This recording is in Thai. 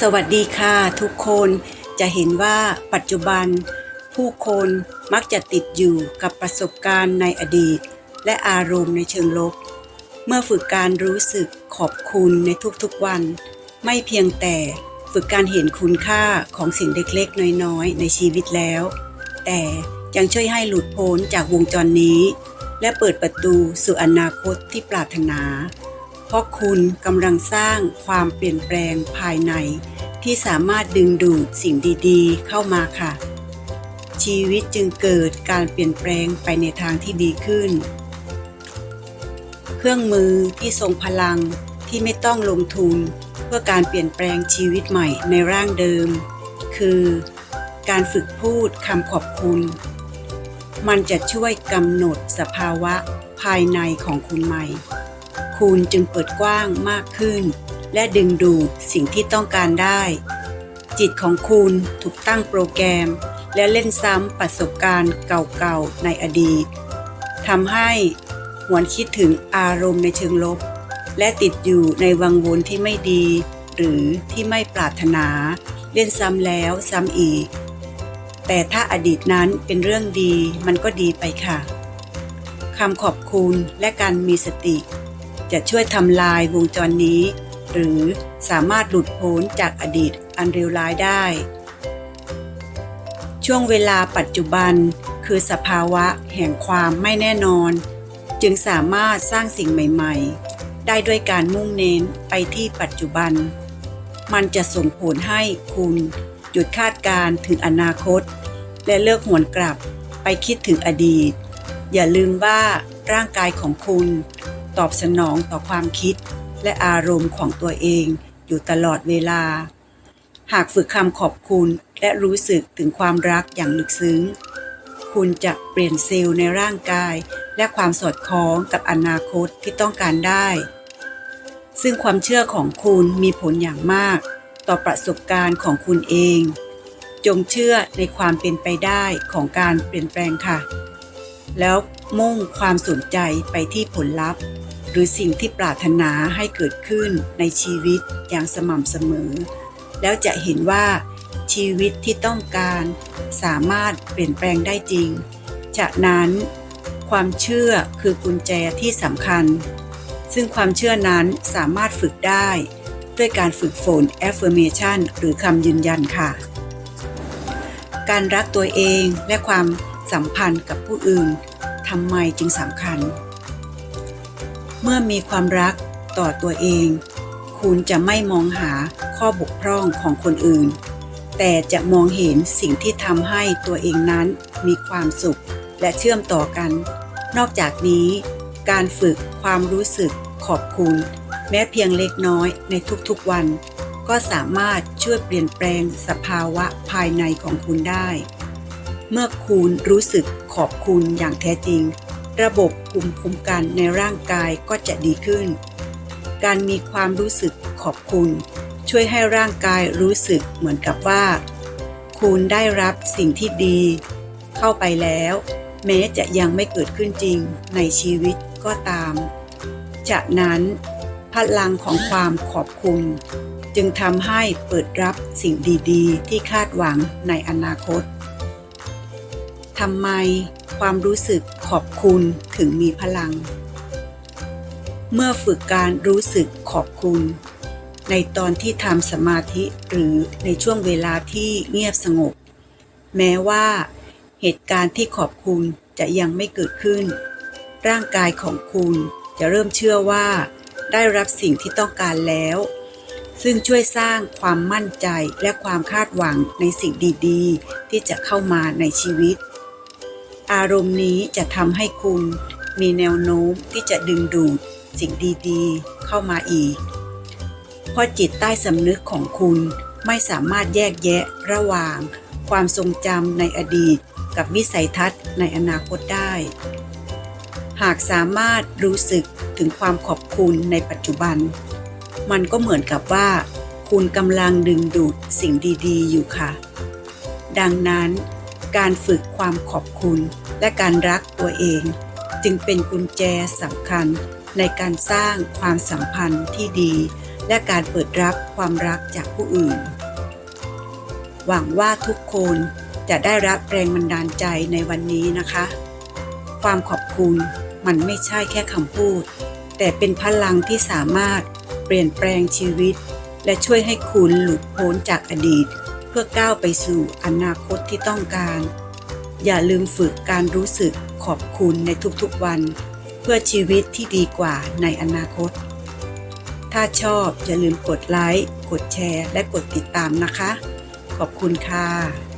สวัสดีค่ะทุกคนจะเห็นว่าปัจจุบัน ผู้คนมักจะติดอยู่กับประสบการณ์ในอดีต และอารมณ์ในเชิงลบ เมื่อฝึกการรู้สึกขอบคุณในทุกๆวัน ไม่เพียงแต่ฝึกการเห็นคุณค่าของสิ่งเล็กๆ น้อยๆ ในชีวิตแล้ว แต่ยังช่วยให้หลุดพ้นจากวงจรนี้ และเปิดประตูสู่อนาคตที่ปรารถนา เพราะคุณกำลังสร้างความเปลี่ยนแปลงภายใน ที่สามารถดึงดูดสิ่งดีๆ เข้ามาค่ะ ชีวิตจึงเกิดการเปลี่ยนแปลงไปในทางที่ดีขึ้น เครื่องมือที่ทรงพลังที่ไม่ต้องลงทุน เพื่อการเปลี่ยนแปลงชีวิตใหม่ในร่างเดิม คือการฝึกพูดคำขอบคุณ มันจะช่วยกำหนดสภาวะภายในของคุณใหม่ คุณจึงเปิดกว้างมากขึ้น และดึงดูดสิ่งที่ต้องการได้ จิตของคุณถูกตั้งโปรแกรม และเล่นซ้ำประสบการณ์เก่าๆในอดีตทำให้หวนคิดถึงอารมณ์ในเชิงลบ และติดอยู่ในวังวนที่ไม่ดี หรือที่ไม่ปรารถนา เล่นซ้ำแล้วซ้ำอีก แต่ถ้าอดีตนั้นเป็นเรื่องดีมันก็ดีไปค่ะคำขอบคุณและการมีสติ จะช่วยทำลายวงจรนี้ หรือสามารถหลุดพ้นจากอดีตอันเลวร้ายได้ ช่วงเวลาปัจจุบันคือสภาวะแห่งความไม่แน่นอน จึงสามารถสร้างสิ่งใหม่ ๆ ได้ด้วยการมุ่งเน้นไปที่ปัจจุบัน มันจะส่งผลให้คุณหยุดคาดการณ์ถึงอนาคต และเลิกหวนกลับไปคิดถึงอดีต อย่าลืมว่าร่างกายของคุณ ตอบสนองต่อความคิดและอารมณ์ของตัวเองอยู่ตลอดเวลา หากฝึกคำขอบคุณและรู้สึกถึงความรักอย่างลึกซึ้ง คุณจะเปลี่ยนเซลล์ในร่างกาย และความสอดคล้องกับอนาคตที่ต้องการได้ ซึ่งความเชื่อของคุณมีผลอย่างมาก ต่อประสบการณ์ของคุณเอง จงเชื่อในความเป็นไปได้ของการเปลี่ยนแปลงค่ะ แล้วมุ่งความสนใจไปที่ผลลัพธ์ หรือสิ่งที่ปรารถนาให้เกิดขึ้นในชีวิตอย่างสม่ำเสมอ แล้วจะเห็นว่าชีวิตที่ต้องการสามารถเปลี่ยนแปลงได้จริง จากนั้นความเชื่อคือกุญแจที่สำคัญ ซึ่งความเชื่อนั้นสามารถฝึกได้ ด้วยการฝึกฝน affirmation หรือคำยืนยันค่ะ การรักตัวเองและความสัมพันธ์กับผู้อื่นทำไมจึงสำคัญ เมื่อมีความรักต่อตัวเอง คุณจะไม่มองหาข้อบกพร่องของคนอื่น แต่จะมองเห็นสิ่งที่ทำให้ตัวเองนั้นมีความสุขและเชื่อมต่อกัน นอกจากนี้การฝึกความรู้สึกขอบคุณ แม้เพียงเล็กน้อยในทุกๆวัน ก็สามารถช่วยเปลี่ยนแปลงสภาวะภายในของคุณได้ เมื่อคุณรู้สึกขอบคุณอย่างแท้จริง ระบบภูมิคุ้มกันในร่างกายก็จะดีขึ้น การมีความรู้สึกขอบคุณ ช่วยให้ร่างกายรู้สึกเหมือนกับว่า คุณได้รับสิ่งที่ดี เข้าไปแล้ว แม้จะยังไม่เกิดขึ้นจริงในชีวิตก็ตาม จากนั้น พลังของความขอบคุณ จึงทำให้เปิดรับสิ่งดี ๆ ที่คาดหวังในอนาคตทำไม ความรู้สึกขอบคุณถึงมีพลัง เมื่อฝึกการรู้สึกขอบคุณ ในตอนที่ทำสมาธิหรือในช่วงเวลาที่เงียบสงบ แม้ว่าเหตุการณ์ที่ขอบคุณจะยังไม่เกิดขึ้น ร่างกายของคุณจะเริ่มเชื่อว่า ได้รับสิ่งที่ต้องการแล้ว ซึ่งช่วยสร้างความมั่นใจและความคาดหวังในสิ่งดี ๆ ที่จะเข้ามาในชีวิต อารมณ์นี้จะทำให้คุณมีแนวโน้มที่จะดึงดูดสิ่งดีๆ เข้ามาอีก เพราะจิตใต้สำนึกของคุณไม่สามารถแยกแยะระหว่าง ความทรงจำในอดีต กับวิสัยทัศน์ในอนาคตได้ หากสามารถรู้สึกถึงความขอบคุณในปัจจุบัน มันก็เหมือนกับว่า คุณกำลังดึงดูดสิ่งดีๆ อยู่ค่ะ ดังนั้น การฝึกความขอบคุณ และการรักตัวเอง จึงเป็นกุญแจสำคัญในการสร้างความสัมพันธ์ที่ดี และการเปิดรับความรักจากผู้อื่น หวังว่าทุกคนจะได้รับแรงบันดาลใจในวันนี้นะคะ ความขอบคุณมันไม่ใช่แค่คำพูด แต่เป็นพลังที่สามารถเปลี่ยนแปลงชีวิต และช่วยให้คุณหลุดพ้นจากอดีต พื่อก้าวไปสู่อนาคตที่ต้องการ อย่าลืมฝึกการรู้สึกขอบคุณในทุกๆวัน เพื่อชีวิตที่ดีกว่าในอนาคต ถ้าชอบอย่าลืมกดไลค์ กดแชร์ และกดติดตามนะคะ ขอบคุณค่ะ